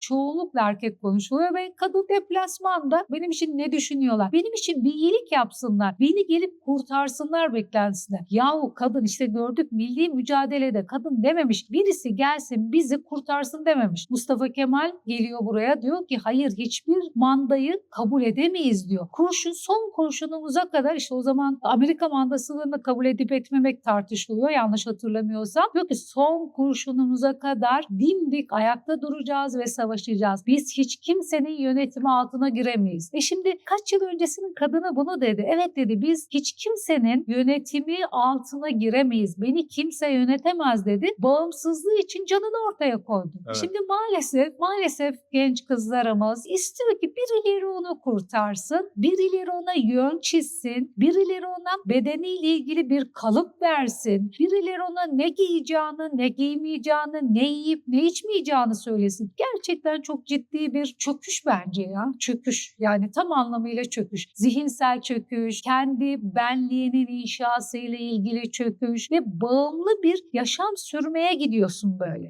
çoğunlukla erkek konuşuluyor ve kadın deplasmanda benim için ne düşünüyorlar? Benim için bir iyilik yapsınlar. Beni gelip kurtarsınlar beklentisinde. Yahu kadın işte gördük milli mücadelede kadın dememiş. Birisi gelsin bizi kurtarsın dememiş. Mustafa Kemal geliyor buraya diyor ki hayır hiçbir mandayı kabul edemeyiz diyor. Kurşun son kurşunumuza kadar işte o zaman Amerika mandasını kabul edip etmemek tartışılıyor yanlış hatırlamıyorsam. Diyor ki son kurşunumuza kadar dimdik ayakta duracağız ve savaşacağız. Biz hiç kimsenin yönetimi altına giremeyiz. E şimdi kaç yıl öncesinin kadını bunu dedi. Evet dedi biz hiç kimsenin yönetimi altına giremeyiz. Beni kimse yönetemez dedi. Bağımsızlığı için canını ortaya koydu. Evet. Şimdi maalesef maalesef genç kızlarımız istiyor ki birileri onu kurtarsın. Birileri ona yön çizsin. Birileri ona bedeniyle ilgili bir kalıp versin. Birileri ona ne giyeceğini, ne giymeyeceğini, ne yiyip ne içmeyeceğini söylesin. Gerçekten çok ciddi bir çöküş bence ya. Çöküş. Yani tam anlamıyla çöküş. Zihinsel çöküş, kendi benliğinin inşasıyla ilgili çöküş ve bağımlı bir yaşam sürmeye gidiyorsun böyle.